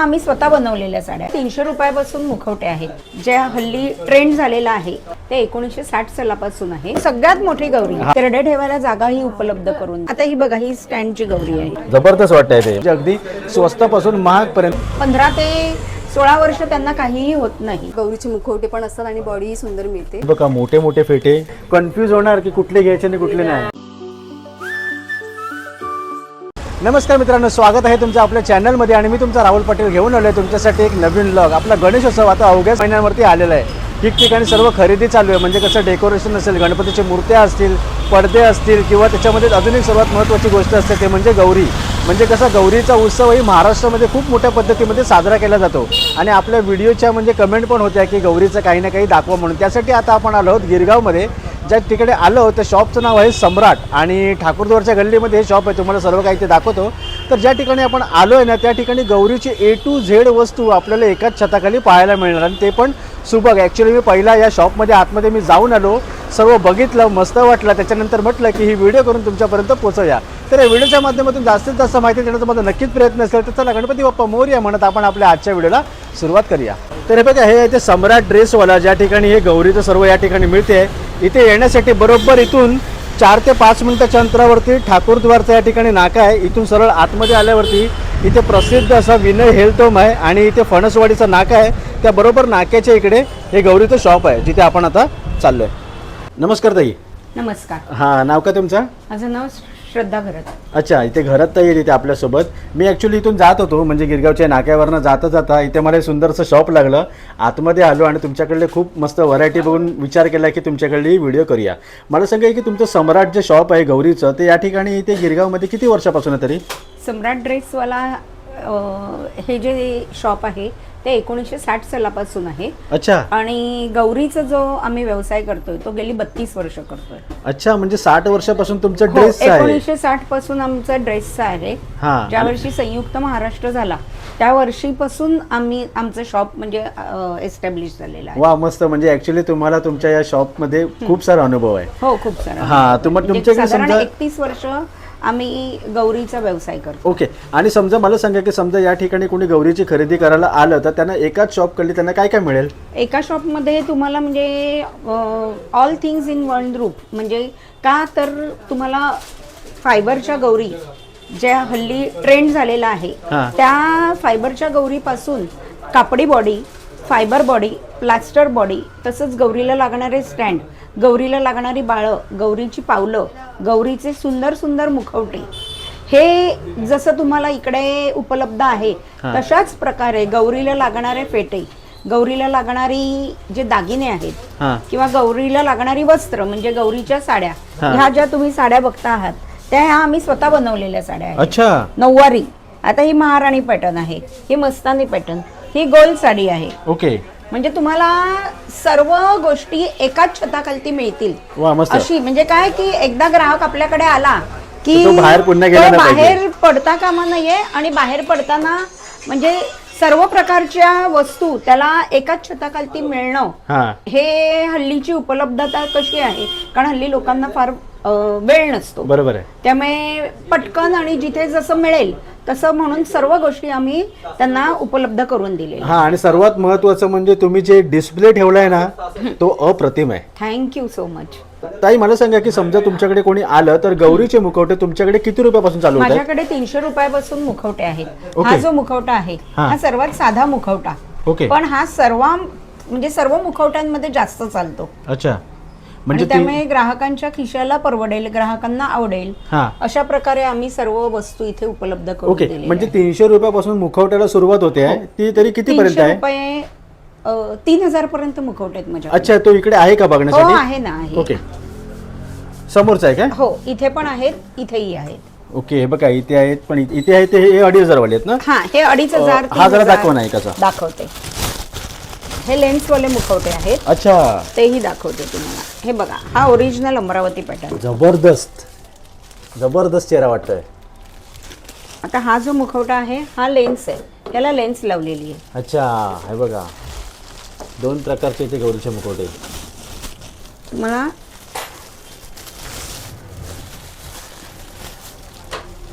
आम्ही स्वतः बनवलेल्या साड्या. तीनशे रुपयापासून मुखवटे आहेत. जे हल्ली ट्रेंड झालेला आहे ते एकोणीसशे साठ सालापासून आहे. सगळ्यात मोठी गौरी. तेरडे ठेवायला जागाही उपलब्ध करून. आता ही बघा ही स्टँडची गौरी आहे. जबरदस्त वाटतंय ते. म्हणजे अगदी स्वस्तापासून महागपर्यंत. पंधरा ते सोळा वर्ष त्यांना काहीही होत नाही. गौरीचे मुखवटे पण असतात आणि बॉडी सुंदर मिळते. बघा मोठे मोठे फेटे. कन्फ्यूज होणार की कुठले घ्यायचे आणि कुठले नाही. नमस्कार मित्रांनो स्वागत आहे तुमचं आपल्या चॅनलमध्ये आणि मी तुमचा राहुल पाटील घेऊन आलो आहे तुमच्यासाठी एक नवीन लग आपला गणेशोत्सव आता अवघ्याच महिन्यांवरती आलेला आहे. ठिकठिकाणी सर्व खरेदी चालू आहे. म्हणजे कसं डेकोरेशन असेल गणपतीच्या मूर्त्या असतील पडदे असतील किंवा त्याच्यामध्ये अजून एक सर्वात महत्त्वाची गोष्ट असते ते म्हणजे गौरी. म्हणजे कसं गौरीचा उत्सवही महाराष्ट्रामध्ये खूप मोठ्या पद्धतीमध्ये साजरा केला जातो. आणि आपल्या व्हिडिओच्या म्हणजे कमेंट पण होत्या की गौरीचं काही ना काही दाखवा म्हणून. त्यासाठी आता आपण आलो आहोत गिरगावमध्ये. ज्या ठिकाणी आलो त्या शॉपचं नाव आहे सम्राट. आणि ठाकूरद्वारच्या गल्लीमध्ये हे शॉप आहे तुम्हाला सर्व काही ते दाखवतो. तर ज्या ठिकाणी आपण आलो आहे ना त्या ठिकाणी गौरीची ए टू झेड वस्तू आपल्याला एकाच छताखाली पाहायला मिळणार. आणि ते पण सुबक. ॲक्च्युली मी पहिला या शॉपमध्ये आतमध्ये मी जाऊन आलो सर्व बघितलं मस्त वाटलं. त्याच्यानंतर म्हटलं की ही व्हिडिओ करून तुमच्यापर्यंत पोहोचूया. तर या व्हिडिओच्या माध्यमातून जास्तीत जास्त माहिती देण्याचा माझा नक्कीच प्रयत्न असेल तर चला गणपती बाप्पा मोरया म्हणत आपण आपल्या आजच्या व्हिडिओला सुरुवात करूया. तर हे बघा हे आहे ते सम्राट ड्रेसवाला ज्या ठिकाणी हे गौरीचं सर्व या ठिकाणी मिळते इथे येण्यासाठी बरोबर इथून चार ते पाच मिनिटाच्या अंतरावरती ठाकूरद्वारचं या ठिकाणी नाका आहे. इथून सरळ आतमध्ये आल्यावरती इथे प्रसिद्ध असा विनय हेल्थ होम आहे आणि इथे फणसवाडीचा नाका आहे. त्या बरोबर नाक्याच्या इकडे हे गौरीचं शॉप आहे जिथे आपण आता चाललोय. नमस्कार ताई. नमस्कार. हां नाव का तुमचं? माझं नाव श्रद्धा घरत. अच्छा इथे घरात तर येईल इथे आपल्यासोबत. मी ॲक्च्युली इथून जात होतो म्हणजे गिरगावच्या नाक्यावरनं जाता जाता इथे मला एक सुंदरसं शॉप लागलं. आतमध्ये आलो आणि तुमच्याकडले खूप मस्त व्हरायटी बघून विचार केला की तुमच्याकडली ही व्हिडिओ करूया. मला सांगा की तुमचं सम्राट जे शॉप आहे गौरीचं ते या ठिकाणी इथे गिरगावमध्ये किती वर्षापासून आहे तरी? सम्राट ड्रेसवाला हे जे शॉप आहे ते एकोणीसशे साठ सालापासून आहे. अच्छा. आणि गौरीचा जो आम्ही व्यवसाय करतोय तो गेली बत्तीस वर्ष करतोय. अच्छा म्हणजे साठ वर्षापासून तुमचं हो, ड्रेस आहे. एकोणीसशे साठपासून आमचा ड्रेसचा आहे. हां ज्या वर्षी संयुक्त महाराष्ट्र झाला त्या वर्षीपासून आम्ही आमचं शॉप म्हणजे एस्टॅब्लिश झालेलं आहे. वा मस्त. म्हणजे ऍक्च्युली तुम्हाला तुमच्या या शॉपमध्ये खूप सारा अनुभव आहे. हो खूप सारा हा, तुम्हा- म्हणजे तुमच्याकडे साधारण समजा- एकतीस वर्ष आम्ही गौरीचा व्यवसाय करतो. ओके. आणि समजा मला सांगा की समजा या ठिकाणी कोणी गौरीची खरेदी करायला आलं तर त्यांना एकाच शॉप कडली त्यांना काय काय मिळेल? एका शॉपमध्ये तुम्हाला म्हणजे all things in one group म्हणजे का तर तुम्हाला फायबरच्या गौरी ज्या हल्ली ट्रेंड झालेला आहे. त्या फायबरच्या गौरीपासून कापडी body fibre body plaster body तसंच गौरीला लागणारे स्टँड गौरीला लागणारी बाळं गौरीची पावलं गौरीचे सुंदर सुंदर मुखवटे. हे जसं तुम्हाला इकडे उपलब्ध आहे. तशाच प्रकारे गौरीला लागणारे फेटे गौरीला लागणारी जे दागिने आहेत किंवा गौरीला लागणारी वस्त्र म्हणजे गौरीच्या साड्या. ह्या ज्या तुम्ही साड्या बघता आहात त्या ह्या आम्ही स्वतः बनवलेल्या साड्या आहेत. अच्छा. नऊवारी. आता ही महाराणी पॅटर्न आहे ही मस्तानी पॅटर्न. ही गोल साडी आहे. ओके. म्हणजे तुम्हाला सर्व गोष्टी एकाच छताखालती मिळतील. वा मस्त. अशी म्हणजे काय की एकदा ग्राहक आपल्याकडे आला की तो बाहेर पुन्हा गेला तो नाही पाहिजे. बाहेर पडता कामा नये आणि बाहेर पडताना म्हणजे सर्व प्रकारच्या वस्तू त्याला एकाच छताखालती मिळणं हां. हे हल्लीची उपलब्धता कशी आहे? कारण हल्ली लोकांना फार वेळ नसतो. बरोबर आहे. त्यामुळे पटकन आणि जिथे जसं मिळेल तसं म्हणून सर्व गोष्टी आम्ही त्यांना उपलब्ध करून दिले हा आणि सर्वात महत्वाचं म्हणजे तुम्ही जे डिस्प्ले ठेवलाय ना तो अप्रतिम आहे. थँक्यू सो मच ताई मला सांगा की समजा तुमच्याकडे कोणी आलं तर गौरीचे मुखवटे तुमच्याकडे किती रुपयापासून चालू माझ्याकडे तीनशे रुपयापासून मुखवटे आहेत. हा जो मुखवटा आहे हा. हा सर्वात साधा मुखवटा. ओके. पण हा सर्व म्हणजे सर्व मुखवट्यांमध्ये जास्त चालतो. अच्छा. म्हणजे म्हणजे ती त्यामुळे ग्राहकांच्या खिशाला परवडेल ग्राहकांना आवडेल हा. अशा प्रकारे आम्ही सर्व वस्तू इथे उपलब्ध करून ओके दिलेल्या म्हणजे आहेत. तीनशे रुपयापासून मुखवट्याला सुरुवात होते आहे. ती तरी किती पर्यंत तीनशे आहे? रुपये अ, तीन हजार पर्यंत मुखवटे आहेत माझ्या अच्छा तो इकडे आहे का हो बघण्यासाठी आहे ना आहे. ओके. समोरचा आहे काय हो इथे पण आहेत इथेही आहेत. ओके हे बघा इथे आहेत पण इथे इथे आहे ते हे अडीच हजार वाले आहेत ना? हा हे अडीच हजार अ, हा तीन जरा हजार दाखवा ना एकाचा. दाखवते. हे लेन्सवाले मुखवटे आहेत. अच्छा. तेही दाखवते तुम्हाला. हे बघा हा ओरिजिनल अमरावती पॅटर्न जबरदस्त. जबरदस्त चेहरा वाटतोय. आता हा जो मुखवटा आहे हा लेन्स आहे. त्याला लेन्स लावलेली आहे. अच्छा हे बघा. दोन प्रकारचे इथे गौरीचे मुखवटे. तुम्हाला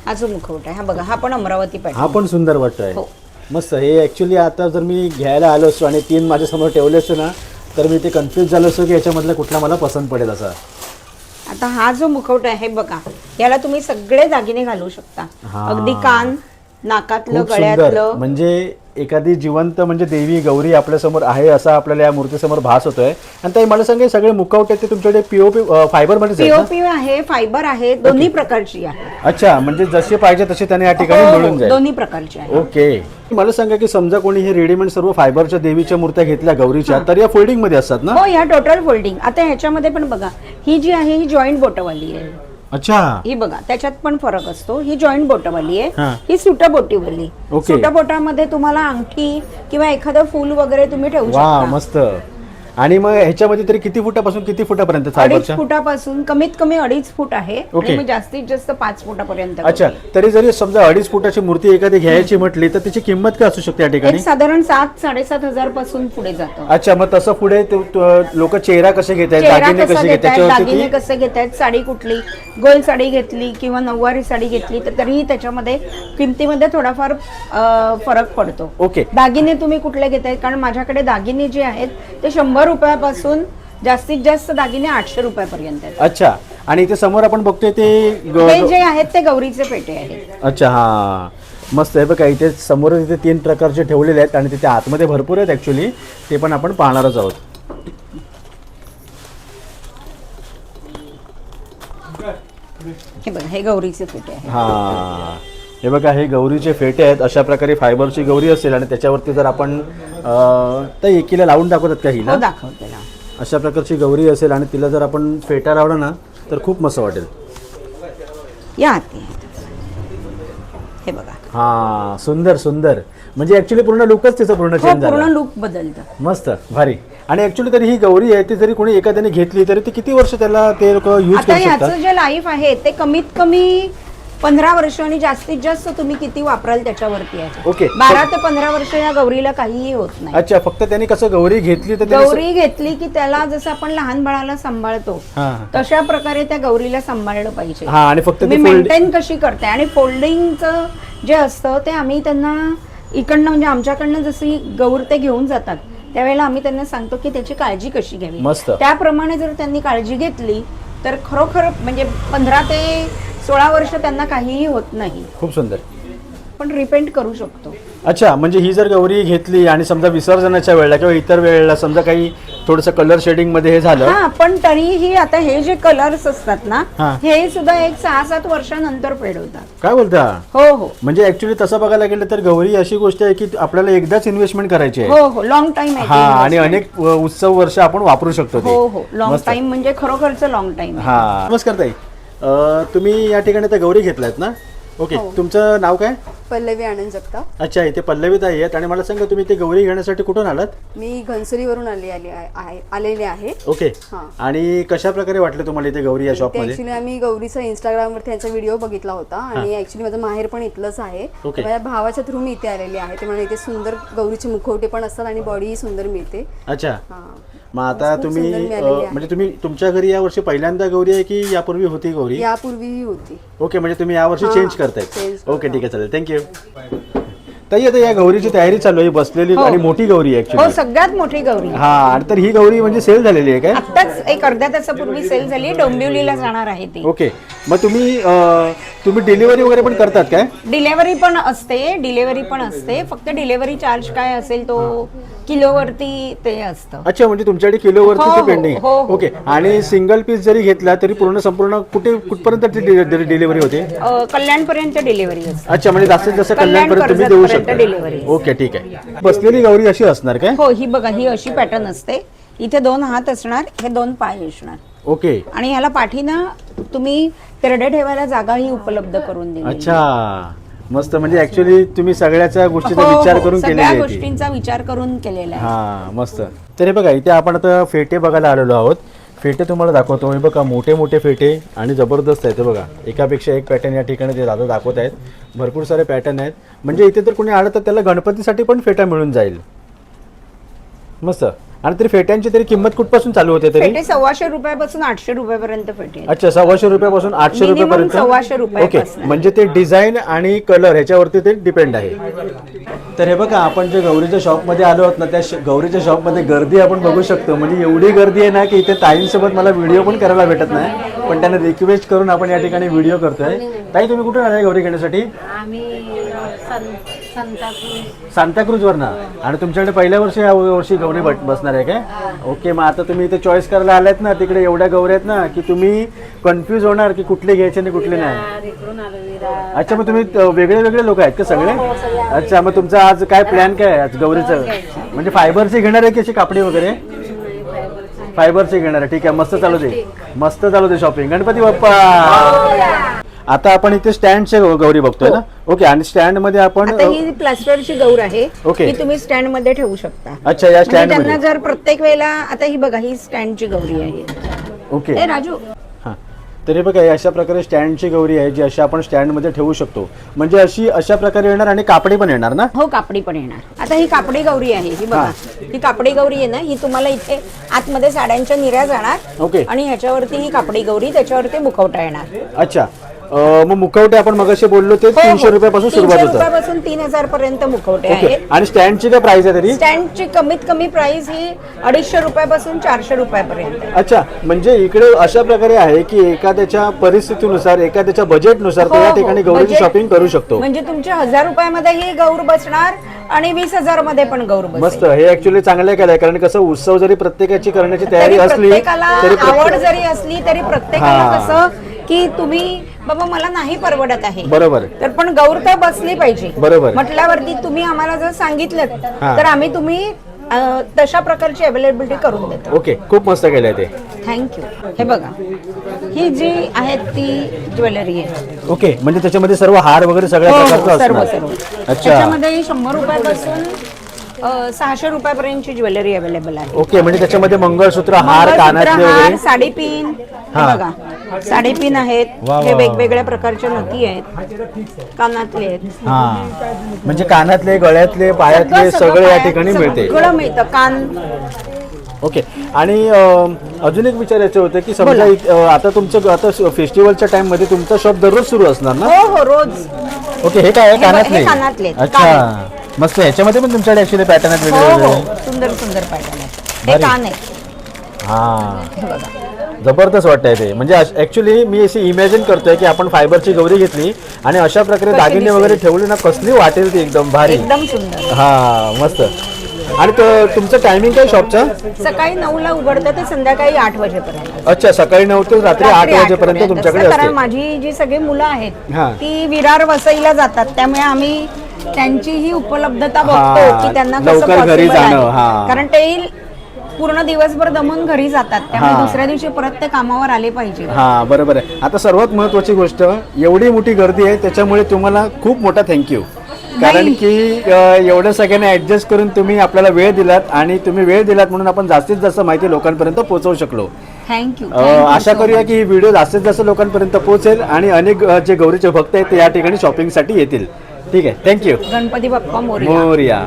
हा जो मुखवटा आहे हा बघा हा पण अमरावती हा पॅटर्न पण सुंदर वाटतोय. हो. मस्त. हे ॲक्च्युली आता जर मी घ्यायला आलो असतो आणि तीन माझ्यासमोर ठेवले असतो ना तर मी ते कन्फ्यूज झालो असतो की याच्यामधला कुठला मला पसंत पडेल असा. आता हा जो मुखवटा आहे बघा याला तुम्ही सगळे दागिने घालू शकता. हा. अगदी कान नाकातलं खूप सुंदर. गळ्यातलं. म्हणजे एखादी जिवंत म्हणजे देवी गौरी आपल्यासमोर आहे असा आपल्याला या मूर्तीसमोर भास होतोय. आणि ताई मला सांगा हे सगळे मुखवटे ते तुमच्याकडे पीओपी फायबरमध्येच आहेत ना? पीओपी आहे फायबर आहे दोन्ही प्रकारची आहे. अच्छा म्हणजे जसे पाहिजे तसे त्याने या ठिकाणी हो, मिळून जाईल. दोन्ही प्रकारची आहे. ओके मला सांगा की समजा कोणी हे रेडीमेड सर्व फायबरच्या देवीच्या मूर्त्या घेतल्या गौरीच्या तर या फोल्डिंगमध्ये असतात ना? हो या टोटल फोल्डिंग आता ह्याच्यामध्ये पण बघा ही जी आहे ही जॉईंट बोटवाली आहे. अच्छा. ही बघा त्याच्यात पण फरक असतो. ही जॉईंट बोटवाली हा. आहे ही सुटा बोटीवाली. ओके. सुटा बोटामध्ये तुम्हाला अंगठी किंवा एखादं फूल वगैरे तुम्ही ठेवू वा शकता. मस्त. आणि मग ह्याच्यामध्ये तरी किती फुटापासून किती फुटापर्यंत अडीच फुटापासून कमीत कमी अडीच फूट आहे. ओके. मग जास्तीत जास्त पाच फुटापर्यंत अच्छा तरी जरी समजा अडीच फुटाची मूर्ती एखादी घ्यायची म्हटली तर त्याची किंमत काय असू शकते या ठिकाणी? एक साधारण सात साडेसात हजारपासून पुढे जातो. अच्छा मग तसं पुढे लोक चेहरा कसे घेत आहेत चेहरा दागिने कसा कसे घेत घेतायत त्याच्यावरती दागिने ती- कसे घेतायत साडी कुठली गोल साडी घेतली किंवा नऊवारी साडी घेतली तर तरीही त्याच्यामध्ये किमतीमध्ये थोडाफार अ, फरक पडतो. ओके. दागिने तुम्ही कुठले घेताय कारण माझ्याकडे दागिने जे आहेत ते शंभर रुपयापासून जास्तीत जास्त दागिने आठशे रुपयापर्यंत आहेत. अच्छा. आणि इथे समोर आपण बघतोय ते ग- हे जे आहेत ते गौरीचे पेटे आहेत. अच्छा हा. मस्त आहे बघा इथे समोर इथे तीन प्रकारचे ठेवलेले आहेत आणि तिथे आतमध्ये भरपूर आहेत ॲक्च्युली ते पण आपण पाहणारच आहोत. हे बघा हे गौरीचे पेटे आहेत. हा. हे बघा हे गौरीचे फेटे आहेत. अशा प्रकारे फायबरची गौरी असेल आणि त्याच्यावरती जर आपण त्या एकीला लावून दाखवतात का हो हिला दाखवते ना. अशा प्रकारची गौरी असेल आणि तिला जर आपण फेटा लावला ना तर खूप मस्त वाटेल. या आते हे बघा. हा सुंदर सुंदर. म्हणजे ऍक्च्युली पूर्ण लुकच तिचं पूर्ण हो चेंज पूर्ण झालं. लुक बदलतं. मस्त भारी. आणि ऍक्च्युली तरी ही गौरी आहे ती जरी कोणी एखाद्याने घेतली तरी ती किती वर्ष त्याला ते लोक यूज आता करू शकतात? ह्याचं जे लाईफ आहे ते कमीत कमी पंधरा वर्ष आणि जास्तीत जास्त तुम्ही किती वापराल त्याच्यावरती आहे ओके. बारा ते पंधरा वर्ष या गौरीला काहीही होत नाही अच्छा फक्त त्यांनी कसं गौरी घेतली तर त्याने गौरी घेतली की त्याला जसं आपण लहान बाळाला सांभाळतो हा हा. तशा प्रकारे त्या गौरीला सांभाळलं पाहिजे हा आणि फक्त तुम्ही fold- मेंटेन कशी करताय आणि फोल्डिंगचं जे असतं ते आम्ही त्यांना इकडनं म्हणजे आमच्याकडनं जशी गौर ते घेऊन जातात त्यावेळेला आम्ही त्यांना सांगतो की त्याची काळजी कशी घ्यावी मस्त. त्याप्रमाणे जर त्यांनी काळजी घेतली तर खरोखर म्हणजे पंधरा ते सोळा वर्ष त्यांना काहीही होत नाही. खूप सुंदर. पण रिपेंट करू शकतो. अच्छा म्हणजे ही जर गौरी घेतली आणि समजा विसर्जनाच्या वेळेला किंवा इतर वेळेला समजा काही थोडंसं कलर शेडिंगमध्ये हे झालं. हा पण तरीही आता हे जे कलर्स असतात ना हा. हे सुद्धा एक सहा सात वर्षानंतर फेड होतात काय बोलता? हो हो. म्हणजे ऍक्च्युली तसं बघायला गेलं तर गौरी अशी गोष्ट आहे की आपल्याला एकदाच इन्व्हेस्टमेंट करायची आहे. हो हो. लॉंग टाइम आहे हा आणि. अनेक अ, उत्सव वर्ष आपण वापरू शकतो हो हो. लॉंग मस्त. टाइम म्हणजे खरोखरचं लॉंग टाइम हा. नमस्कार ताई. तुम्ही या ठिकाणी त्या गौरी घेतल्यात ना? ओके हो. तुमचं नाव काय? पल्लवी आनंद जगताप. अच्छा इथे पल्लवी ताई आहेत. आणि मला सांगा तुम्ही ते गौरी घेण्यासाठी कुठून आलात? मी घनसुरीवरून आली आली आहे- आहे आलेले आहे. ओके हा. आणि कशा प्रकारे वाटलं तुम्हाला इथे गौरी या शॉपमध्ये ऍक्च्युली आम्ही गौरीचा इंस्टाग्रामवरती त्यांचा व्हिडिओ बघितला होता. आणि ऍक्च्युली माझं माहेर पण इथलंच आहे. माझ्या भावाच्या थ्रू मी इथे आलेली आहे. ते म्हणे इथे सुंदर गौरीचे मुखवटे पण असतात आणि बॉडी सुंदर मिळते. अच्छा. हा. मग आता खूप तुम्ही सुंदर अ, मिळालेली आहे. म्हणजे तुम्ही तुमच्या घरी या वर्षी पहिल्यांदा गौरी आहे की यापूर्वी होती गौरी? यापूर्वीही होती. ओके म्हणजे तुम्ही यावर्षी हा, चेंज change करताय करतो. ओके ठीक आहे चालेल. थँक्यू ताई आता या गौरीची तयारी चालू आहे बसलेली हो. आणि मोठी गौरी आहे हो सगळ्यात मोठी गौरी. हा आणि तर ही गौरी म्हणजे सेल झालेली आहे काय? आत्ताच एक अर्ध्या तासापूर्वी सेल झाली डोंबिवलीला जाणार आहे ती. ओके मग तुम्ही अ, तुम्ही डिलिव्हरी वगैरे पण करतात काय? डिलेव्हरी पण असते डिलेव्हरी पण असते. फक्त डिलेव्हरी चार्ज काय असेल तो किलोवरती ते असतं. अच्छा म्हणजे तुमच्याकडे किलोवरती हो, ते हो, पेंडिंग हो, हो. ओके आणि सिंगल पीस जरी घेतला तरी पूर्ण संपूर्ण कुठे कुठपर्यंत डिलिव्हरी होते? अ, कल्याणपर्यंत डिलेव्हरी असते. अच्छा म्हणजे जास्तीत जास्त कल्याण कल्याणपर्यंत तुम्ही देऊ कर्जतपर्यंत delivery. शकता ओके ठीक आहे. बसलेली गौरी अशी असणार काय? हो ही बघा ही अशी पॅटर्न असते. इथे दोन हात असणार हे दोन पाय असणार. ओके. आणि ह्याला पाठीना तुम्ही तेरडे ठेवायला जागाही उपलब्ध करून दिली अच्छा. मस्त म्हणजे ऍक्च्युली तुम्ही सगळ्याच्या गोष्टीचा विचार करून केलेली हो, आहे ती. गोष्टींचा विचार करून केलेला आहे. हा मस्त. तर हे बघा इथे आपण आता फेटे बघायला आलेलो आहोत. फेटे तुम्हाला दाखवतो. हे बघा मोठे मोठे फेटे आणि जबरदस्त आहेत हे बघा. एकापेक्षा एक पॅटर्न या ठिकाणी ते दादा दाखवत आहेत. भरपूर सारे पॅटर्न आहेत. म्हणजे इथे तर कोणी आलं तर त्याला गणपतीसाठी पण फेटा मिळून जाईल. मस्त. आणि तरी फेट्यांची तरी किंमत कुठपासून चालू होते तरी? फेटे सव्वाशे रुपयापासून आठशे रुपयापर्यंत फेटे आहेत. अच्छा सव्वाशे रुपयापासून आठशे Minimum रुपयापर्यंत? सव्वाशे ओके रुपयापासून. म्हणजे ते डिझाईन आणि कलर ह्याच्यावरती ते डिपेंड आहे. तर हे बघा आपण जे गौरीच्या शॉपमध्ये आलो आहोत ना त्या श- गौरीच्या शॉपमध्ये गर्दी आपण बघू शकतो. म्हणजे एवढी गर्दी आहे ना की इथे ताईंसोबत मला व्हिडिओ पण करायला भेटत नाही. पण त्यांना रिक्वेस्ट करून आपण या ठिकाणी व्हिडिओ करतोय. ताई तुम्ही कुठून आलाय गौरी घेण्यासाठी? आम्ही संतापूर सांताक्रूजवरनं? आणि तुमच्याकडे पहिल्या वर्षी या वर्षी गौरी बट- बसणार आहे काय? ओके मग आता तुम्ही इथे चॉईस करायला आलात ना तिकडे एवढ्या गौऱ्या आहेत ना की तुम्ही कन्फ्यूज होणार की कुठले घ्यायचे आणि कुठले नाही. अच्छा मग तुम्ही वेगळे वेगळे लोक आहेत का सगळे? अच्छा मग तुमचा आज काय प्लॅन काय आहे? आज गौरीचं? म्हणजे फायबरचे घेणार आहे की अशी कापडी वगैरे? फायबरचे. घेणार आहे. ठीक आहे मस्त चालू दे. मस्त चालू दे शॉपिंग गणपती बाप्पा! आता आपण इथे स्टँडचे गौरी बघतोय ना? ओके आणि स्टँडमध्ये आपण आता ही प्लास्टरची गौर आहे ओके. ही तुम्ही स्टँडमध्ये ठेवू शकता. अच्छा या म्हणजे स्टँड त्यांना मध्ये जर प्रत्येक वेळेला आता ही बघा ही स्टँडची गौरी आहे. ओके. ए राजू. हां. तरी बघा हे अशा प्रकारे स्टँडची गौरी आहे जी अशी आपण स्टँडमध्ये ठेवू शकतो. म्हणजे अशी अशा प्रकारे येणार आणि कापडी पण येणार ना? हो कापडी पण येणार. आता ही कापडी गौरी आहे ही बघा. ही कापडी गौरी आहे ना ही तुम्हाला इथे आतमध्ये साड्यांच्या निऱ्या जाणार ओके. आणि ह्याच्यावरती ही कापडी गौरी त्याच्यावरती मुखवटा येणार. अच्छा. मग मुखवटे आपण मगाशी बोललो ते हो, तीनशे हो. रुपयापासून 300 सुरुवात होतं रुपयापासून तीन हजार पर्यंत मुखवटे ओके आहेत आणि स्टँडची काय प्राइस आहे तरी स्टँडची कमीत कमी प्राइस ही अडीचशे रुपयापासून चारशे रुपयापर्यंत आहे. अच्छा म्हणजे इकडे अशा प्रकारे आहे की एखाद्याच्या परिस्थितीनुसार एखाद्याच्या बजेटनुसार तो हो, या हो. ठिकाणी गौरीची शॉपिंग करू शकतो म्हणजे तुमच्या हजार रुपयामध्ये ही गौर बसणार आणि वीस हजारमध्ये पण गौर मस्त हे ऍक्च्युली चांगलं केलंय कारण कसं उत्सव जरी प्रत्येकाची करण्याची तयारी तरी असली प्रत्येकाला आवड प्रत्येक- जरी असली तरी प्रत्येकाला हा. कसं की तुम्ही बाबा मला नाही परवडत आहे. बरोबर. तर पण गौर तर बसली पाहिजे. बरोबर. म्हटल्यावरती तुम्ही आम्हाला जर सांगितलं हा. तर आम्ही तुम्ही अं, तशा प्रकारची अवेलेबिलिटी करून देतो. ओके खूप मस्त केलंय ते. थँक्यू हे बघा ही जी आहे ती ज्वेलरी आहे. ओके म्हणजे त्याच्यामध्ये सर्व हार वगैरे सगळ्या हो, हो, प्रकारचं सर्व असणार. सर्व. अच्छा. त्याच्यामध्ये शंभर रुपयापासून सहाशे रुपयापर्यंतची ज्वेलरी अवेलेबल आहे. ओके म्हणजे त्याच्यामध्ये मंगळसूत्र हार मंगळसूत्र, हार, वगैरे? साडीपिन हे हा. बघा. साडीपिन आहेत वा, हे वा, वेगवेगळ्या प्रकारच्या नथी आहेत. कानातले आहेत. हा. म्हणजे कानातले गळ्यातले पायातले सगळे या ठिकाणी मिळते. सगळं मिळतं. कान. ओके. आणि अं, अजून एक विचारायचं होतं की समजा इत- अं, आता तुमचं आता फेस्टिवलच्या टाइममध्ये तुमचं शॉप दररोज सुरू असणार ना? हो हो रोज. ओके हे काय आहे? हे कानातले. कानातले आहेत, अच्छा. मस्त ह्याच्यामध्ये पण तुमच्याकडे ऍक्च्युली पॅटर्न आहेत हो वेगळे हो. वेगळे सुंदर सुंदर पॅटर्न आहेत. हे भारी. कान आहेत हा. हे बघा. जबरदस्त वाटतंय ते. म्हणजे ऍक्च्युली मी अशी इमॅजिन करतोय की आपण फायबरची गौरी घेतली आणि अशा प्रकारे दागिने दिसेल? वगैरे ठेवले ना कसली वाटेल ती एकदम भारी. एकदम सुंदर. हा मस्त. आणि तो- तुमचं टायमिंग काय शॉपचं सकाळी नऊ ला उघडतं ते संध्याकाळी आठ वाजेपर्यंत. अच्छा सकाळी नऊ ते रात्री आठ रात्री वाजेपर्यंत पर्यंत तुमच्याकडे असतं. कारण असते. माझी जी सगळी मुलं आहेत हा. ती विरार वसईला जातात. त्यामुळे आम्ही त्यांची ही उपलब्धता बघतो की त्यांना कसं घरी जाणं. कारण ते पूर्ण दिवसभर दमून घरी जातात. त्यामुळे. दुसऱ्या दिवशी परत ते कामावर आले पाहिजे. हा बरोबर आहे. आता सर्वात महत्वाची गोष्ट एवढी मोठी गर्दी आहे त्याच्यामुळे तुम्हाला खूप मोठा थँक्यू कारण. की अं, एवढं सगळ्यांना ऍडजस्ट करून तुम्ही आपल्याला वेळ दिलात आणि तुम्ही वेळ दिलात म्हणून आपण जास्तीत जास्त माहिती लोकांपर्यंत पोहोचवू शकलो. थँक्यू आशा करूया की ही व्हिडिओ जास्तीत जास्त लोकांपर्यंत पोहोचेल आणि अनेक जे गौरीचे भक्त आहेत ते या ठिकाणी शॉपिंगसाठी येतील. ठीक आहे. Thank you Ganpati Bappa Morya. Morya.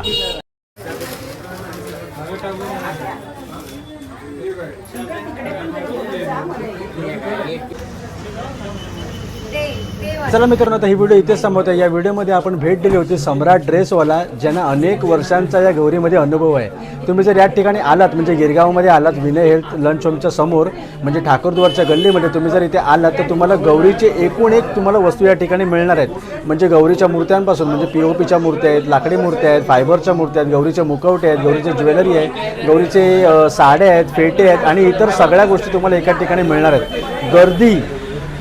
चला मित्रांनो आता ही व्हिडिओ इथेच संपवतो या व्हिडिओमध्ये आपण भेट दिली होती सम्राट ड्रेसवाला ज्यांना अनेक वर्षांचा या गौरीमध्ये अनुभव आहे. तुम्ही जर या ठिकाणी आलात म्हणजे गिरगावमध्ये आलात विनय हेल्थ लंच होमच्या समोर म्हणजे ठाकूरद्वारच्या गल्लीमध्ये तुम्ही जर इथे आलात तर तुम्हाला गौरीचे एकूण एक तुम्हाला वस्तू या ठिकाणी मिळणार आहेत. म्हणजे गौरीच्या मूर्त्यांपासून म्हणजे पी ओ पीच्या मूर्त्या आहेत लाकडी मूर्त्या आहेत फायबरच्या मूर्त्या आहेत गौरीचे मुखवटे आहेत गौरीचे ज्वेलरी आहे गौरीचे साडे साड्या आहेत फेटे आहेत आणि इतर सगळ्या गोष्टी तुम्हाला एका ठिकाणी मिळणार आहेत. गर्दी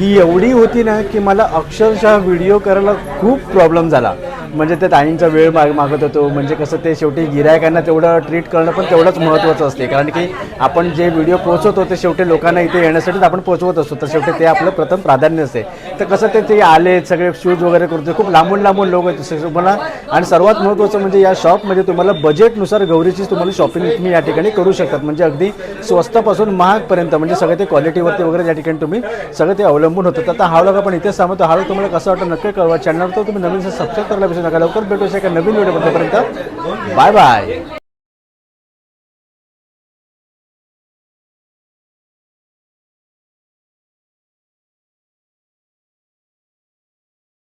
ही एवढी होती ना की मला अक्षरशः व्हिडिओ करायला खूप प्रॉब्लेम झाला. म्हणजे ते ताईंचा वेळ माग मागत होतो. म्हणजे कसं ते शेवटी गिरायकांना तेवढं ट्रीट करणं पण तेवढंच महत्त्वाचं असते. कारण की आपण जे व्हिडिओ पोहोचवतो ते शेवटी लोकांना इथे येण्यासाठीच आपण पोहोचवत असतो. तर शेवटी ते आपलं प्रथम प्राधान्य असते. तर कसं ते ते आले सगळे शूज वगैरे करतो खूप लांबून लांबून लोक आहेत तुम्हाला आणि सर्वात महत्त्वाचं म्हणजे या शॉपमध्ये तुम्हाला बजेटनुसार गौरीचीच तुम्हाला शॉपिंग तुम्ही या ठिकाणी करू शकतात. म्हणजे अगदी स्वस्तापासून महागपर्यंत म्हणजे सगळं ते क्वालिटीवरती वगैरे या ठिकाणी तुम्ही सगळं ते अवलंबून होतं तर आता हा लोक आपण इथेच सांगतो हा तुम्हाला कसं वाटतं नक्की कळवा. चॅनलवर तुम्ही नवीन सबस्क्राईब करायला विसरू नका लवकर भेटू शका नवीन व्हिडिओ पर्यंत बाय बाय.